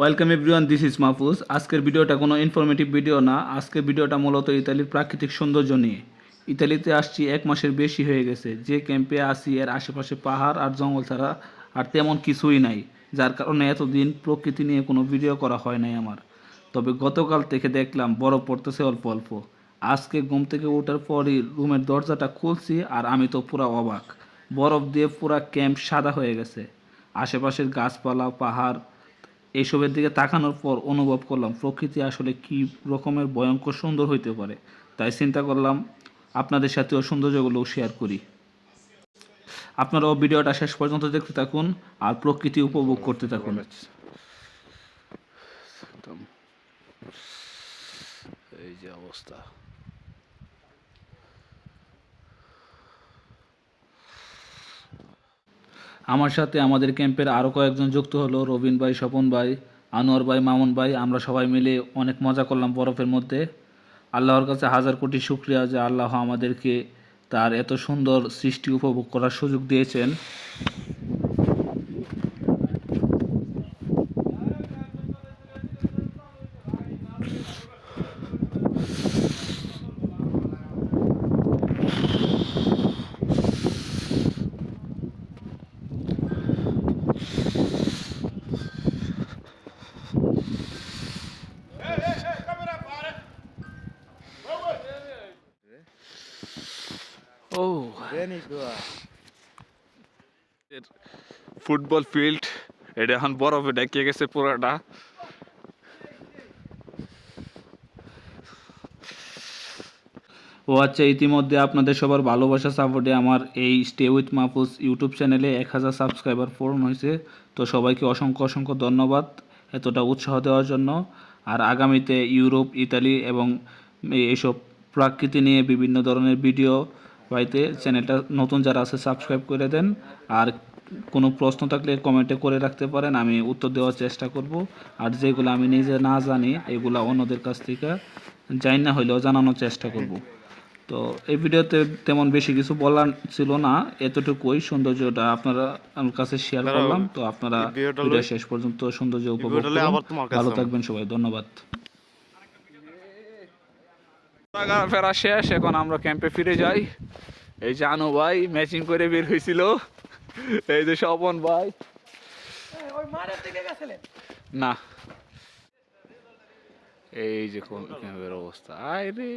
Welcome everyone this is Mahfuz আজকের ভিডিওটা কোনো ইনফরমেটিভ ভিডিও না। আজকের ভিডিওটা মূলত ইতালির প্রাকৃতিক সৌন্দর্য নিয়ে। ইতালিতে আসছি এক মাসের বেশি হয়ে গেছে। যে ক্যাম্পে আসি এর আশেপাশে পাহাড় আর জঙ্গল ছাড়া আর তেমন কিছুই নাই। যার কারণে এতদিন প্রকৃতি নিয়ে কোনো ভিডিও করা হয় নাই আমার। তবে গতকাল থেকে দেখলাম, বরফ পড়তেছে অল্প অল্প। আজকে ঘুম থেকে ওঠার পরই রুমের দরজাটা খুলছি আর আমি তো পুরা অবাক। বরফ দিয়ে পুরা ক্যাম্প সাদা হয়ে গেছে। আশেপাশের গাছপালা, পাহাড় এইসবের দিকে তাকানোর পর অনুভব করলাম প্রকৃতি আসলে কি রকমের ভয়ঙ্কর সুন্দর হইতে পারে। তাই চিন্তা করলাম আপনাদের সাথেও সৌন্দর্যগুলো শেয়ার করি। আপনারাও ভিডিওটা শেষ পর্যন্ত দেখতে থাকুন আর প্রকৃতি উপভোগ করতে থাকুন। এই যে অবস্থা। আমার সাথে আমাদের ক্যাম্পের আরও কয়েকজন যুক্ত হলো, রবিন ভাই, স্বপন ভাই, আনোয়ার ভাই, মামুন ভাই। আমরা সবাই মিলে অনেক মজা করলাম বরফের মধ্যে। আল্লাহর কাছে হাজার কোটি শুক্রিয়া যে আল্লাহ আমাদেরকে তার এত সুন্দর সৃষ্টি উপভোগ করার সুযোগ দিয়েছেন। ও। ফুটবল ফিল্ড, এটা এখন বরফে ডেকে গেছে পুরাটা। ও আচ্ছা ইতিমধ্যে আপনাদের সবার ভালোবাসা, সাপোর্টে আমার এই স্টে উইথ মাহফুজ ইউটিউব চ্যানেলে এক হাজার সাবস্ক্রাইবার পূরণ হয়েছে। তো সবাইকে অসংখ্য অসংখ্য ধন্যবাদ এতটা উৎসাহ দেওয়ার জন্য। আর আগামীতে ইউরোপ, ইতালি এবং এইসব প্রাকৃতি নিয়ে বিভিন্ন ধরনের ভিডিও পাইতে চ্যানেলটা নতুন যারা আছে সাবস্ক্রাইব করে দেন। আর কোনো প্রশ্ন থাকলে কমেন্টে করে রাখতে পারেন আমি উত্তর দেওয়ার চেষ্টা করব। আর যেগুলো আমি নিজে না জানি এগুলো অন্যদের কাছ থেকে জানি না হইলেও জানানোর চেষ্টা করব। তো এই ভিডিওতে তেমন বেশি কিছু বলার ছিল না এতটুকুই সৌন্দর্যটা আপনারা আমার কাছে শেয়ার করলাম। তো আপনারা ভিডিও শেষ পর্যন্ত সৌন্দর্য উপভোগ ভালো থাকবেন সবাই ধন্যবাদ। ফেরা শেষ এখন আমরা ক্যাম্পে ফিরে যাই। এই যে আনু ভাই ম্যাচিং করে বের হয়েছিল এই যে স্বপন ভাই। না। এই যে কোন ক্যাম্পের অবস্থা। আয় রে